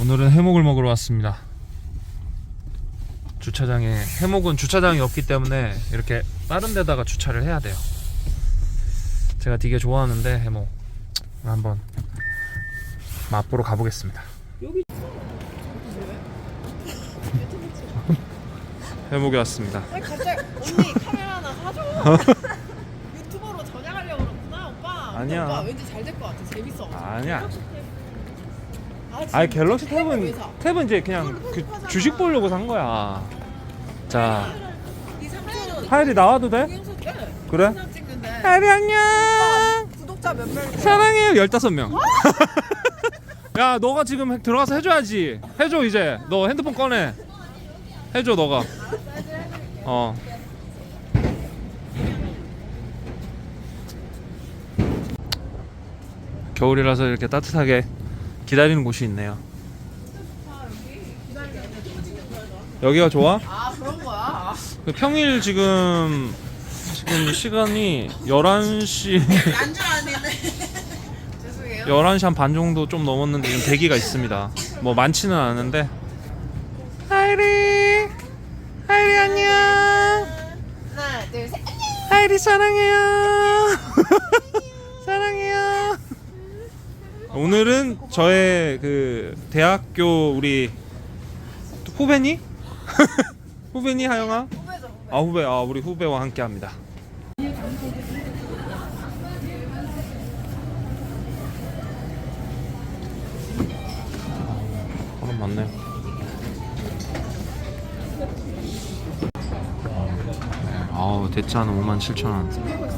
오늘은 해목을 먹으러 왔습니다. 주차장에 해목은 주차장이 없기 때문에 이렇게 다른 데다가 주차를 해야 돼요. 제가 되게 좋아하는데 해목 한번 맛보러 가보겠습니다. 해목에 왔습니다. 아니 갑자기 언니 카메라 하나 사줘. 유튜버로 전향하려고 그러구나 오빠. 아니야. 오빠 왠지 잘 될 것 같아. 재밌어. 아니야. 아? 아니 갤럭시 탭은 왜 탭은 이제 그냥 그 주식 보려고 산 거야. 자, 이 삼촌은 하일이 나와도 돼? 그래? 동영상 찍는데 하일이 안녕. 구독자 몇 명이세요? 사랑해요 15명 야 너가 지금 들어가서 해줘야지 해줘 이제 너 핸드폰 꺼내 해줘 너가 어 겨울이라서 이렇게 따뜻하게 기다리는 곳이 있네요 여기가 좋아? 아 그런 거야. 그 평일 지금 지금 시간이 11시 안줄 아는데. 죄송해요. 11시 한 반 정도 좀 넘었는데 지금 대기가 있습니다. 뭐 많지는 않은데. 하이리, 하이리 안녕. 하나 둘 셋. 하이리. 사랑해요. 오늘은 저의 그 대학교 우리 후배니? 후배니 하영아? 아 후배, 아 우리 후배와 함께 합니다. 사람 많네요. 네, 아우 대짜는 5만 7천 원.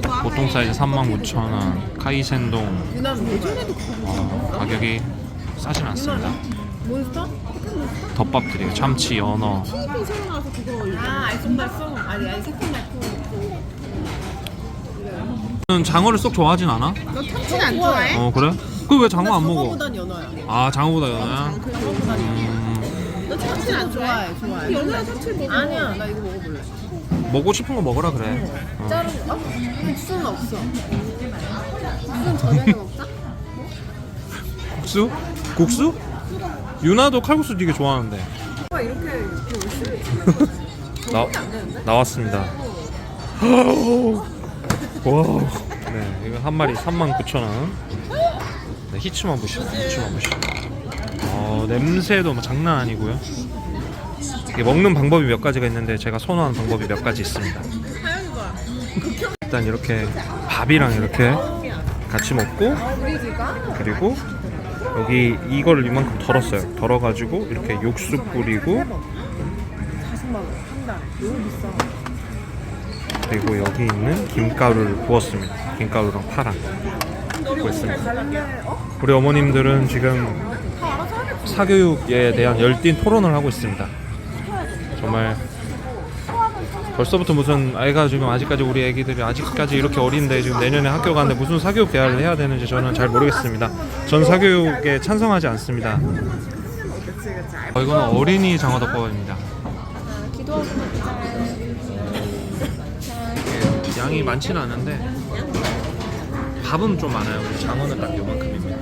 보통 사이즈 3만 9천 원. 카이센동 유난 예전에도 어, 가격이 싸진 않습니다. 몬스터? 덮밥들이에요. 참치, 연어. 필리핀 새로 나와서 그거. 아 알쏭달쏭. 아니 아니 새콤달콤. 는 장어를 쏙 좋아하진 않아? 너 참치 안 좋아해? 어 그래? 그 왜 장어 안 먹어? 저거보단 연어야. 아 장어보다 연어야? 저거보단 음, 너 참치 안 좋아해? 좋아해. 연어야 참치 먹어. 아니야, 나 이거 먹어볼래. 먹고 싶은 거 먹으라 그래. 어. 자른 거? 국수는 없어. 국수는 저녁에 먹자. 국수? 국수? 유나도 칼국수 되게 좋아하는데. 오빠 이렇게 이렇게 열심히 나안 되는데? 나왔습니다. 와. 네, 이거 한 마리 39,000원. 네, 히츠만 보시고, 히츠만 보시고. 어, 냄새도 뭐 장난 아니고요. 먹는 방법이 몇 가지가 있는데 제가 선호하는 방법이 몇 가지 있습니다. 일단 이렇게 밥이랑 이렇게 같이 먹고? 그리고 여기 이거를 이만큼 덜었어요. 덜어가지고 이렇게 육수 뿌리고 40만 원. 한 달에. 너무 비싸. 그리고 여기 있는 김가루를 부었습니다. 김가루랑 파랑 부었습니다. 우리 어머님들은 지금 사교육에 대한 열띤 토론을 하고 있습니다. 정말 벌써부터 무슨 아이가 지금 아직까지 우리 애기들이 아직까지 이렇게 어린데 지금 내년에 학교 가는데 무슨 사교육 대화를 해야 되는지 저는 잘 모르겠습니다. 전 사교육에 찬성하지 않습니다. 어, 이거는 어린이 장어덮밥입니다. 이게 양이 많지는 않은데 밥은 좀 많아요. 장어는 딱 요만큼입니다.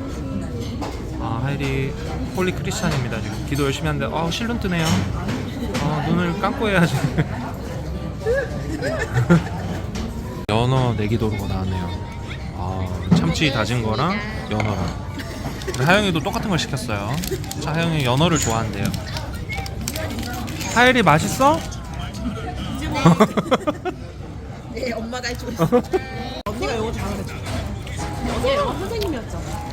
아 하이리 홀리 크리스찬입니다. 지금 기도 열심히 하는데 아 실눈 뜨네요. 아 눈을 감고 해야지. 연어 내기도루가 나왔네요. 아 참치 다진 거랑 연어랑. 하영이도 똑같은 걸 시켰어요. 자 하영이 연어를 좋아한대요. 하일이 맛있어? 네, 엄마가 해주고 있어. 언니가 영어 잘하겠지. 언니 영어 선생님이었잖아.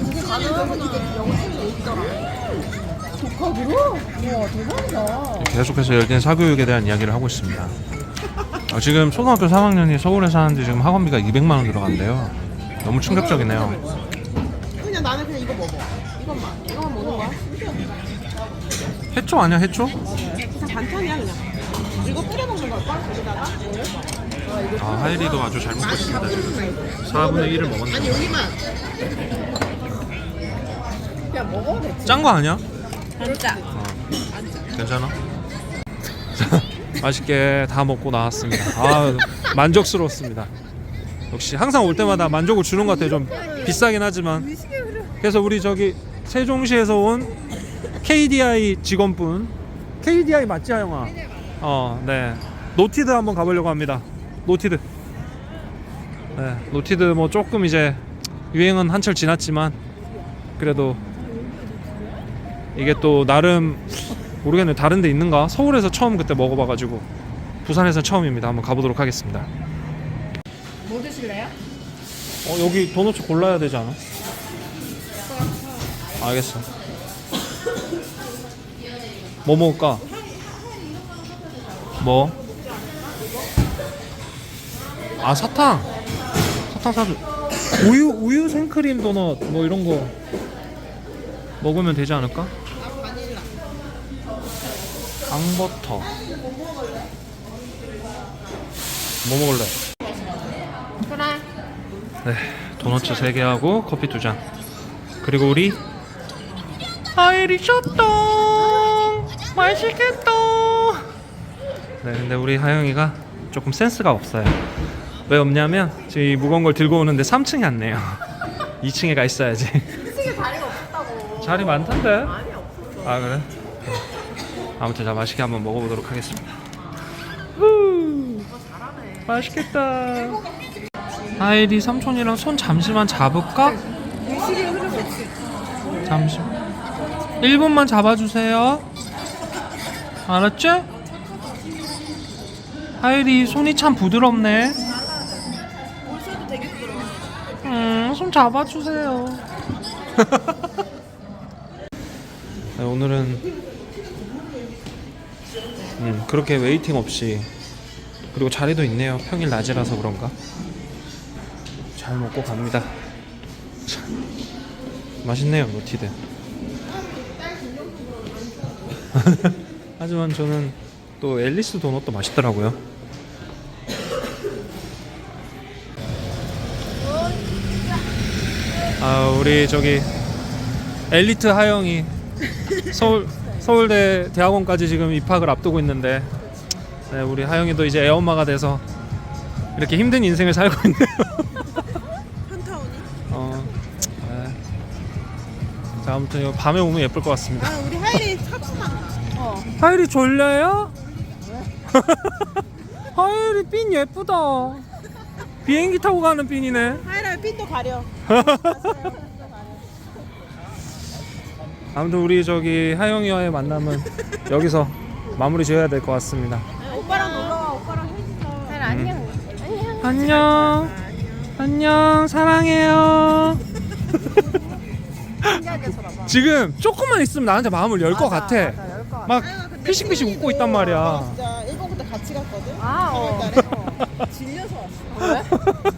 아, 그게 가능하구나. 영어생이 얘기더라. 독학으로? 우와, 대박이다. 계속해서 열띤 사교육에 대한 이야기를 하고 있습니다. 어, 지금 초등학교 3학년이 서울에 사는데 지금 학원비가 200만 원 들어간대요. 너무 충격적이네요. 그냥 나는 그냥 이거 먹어. 이것만. 이거만 먹는 거야? 해초 아니야 해초? 그냥 반찬이야, 그냥. 이거 뿌려 먹는 걸까? 여기다가? 아 하이리도 아주 잘 먹고 있습니다 지금. 4분의 1을 먹었네. 아니, 여기만. 그냥 먹어도 되지. 짠 거 아니야? 진짜. 어. 괜찮아? 자, 맛있게 다 먹고 나왔습니다. 아 만족스러웠습니다. 역시 항상 올 때마다 만족을 주는 것 같아요. 좀 비싸긴 하지만. 그래서 우리 저기 세종시에서 온 KDI 직원분 KDI 맞지 하영아? 어, 네. 노티드 한번 가보려고 합니다. 노티드. 네, 노티드 뭐 조금 이제 유행은 한철 지났지만 그래도 이게 또 나름 모르겠네 다른 데 있는가? 서울에서 처음 그때 먹어봐가지고 부산에서 처음입니다. 한번 가보도록 하겠습니다. 뭐 드실래요? 어 여기 도넛 골라야 되지 않아? 알겠어. 뭐 먹을까? 뭐? 아 사탕. 사탕 사줘. 우유 우유 생크림 도넛 뭐 이런 거 먹으면 되지 않을까? 강버터. 뭐 먹을래? 그래. 네, 도넛 3개 하고 커피 2잔. 그리고 우리 아이리 셔터 맛있겠다. 네, 근데 우리 하영이가 조금 센스가 없어요. 왜 없냐면 지금 이 무거운 걸 들고 오는데 3층에 왔네요. 2층에 가 있어야지. 솔직히 다리가 없었다고. 자리 많던데? 아니 없었어. 아 그래? 아무튼 자 맛있게 한번 먹어보도록 하겠습니다. 후, 잘하네. 맛있겠다. 아이리 삼촌이랑 손 잠시만 잡을까? 잠시 1분만 잡아주세요 알았지? 하일이 손이 참 부드럽네. 음, 손 잡아주세요 네, 오늘은 음, 그렇게 웨이팅 없이 그리고 자리도 있네요. 평일 낮이라서 그런가? 잘 먹고 갑니다. 참, 맛있네요 노티드 하지만 저는 또 앨리스 도넛도 맛있더라고요. 아 우리 저기 엘리트 하영이 서울 서울대 대학원까지 지금 입학을 앞두고 있는데 네, 우리 하영이도 이제 애엄마가 돼서 이렇게 힘든 인생을 살고 있네요. 어, 네. 자 아무튼 이거 밤에 오면 예쁠 것 같습니다. 아 우리 하일이 탑스나. 어. 하율이 졸려요? 하율이 핀 예쁘다. 비행기 타고 가는 핀이네. 하일아 핀도 가려. 아무튼 우리 저기 하영이와의 만남은 여기서 마무리 지어야 될 것 같습니다. 오빠랑 놀러 와. 오빠랑 해주자. 하일 안녕. 안녕. 안녕. 안녕. 사랑해요. 신기하게 쳐다봐. 지금 조금만 있으면 나한테 마음을 열 것 같아. 열것 같아. 막 피식피식 웃고 있단 말이야. 진짜 일본 그때 같이 갔거든. 아, 어. 4월 달에. 어. 질려서 왔어. 왜?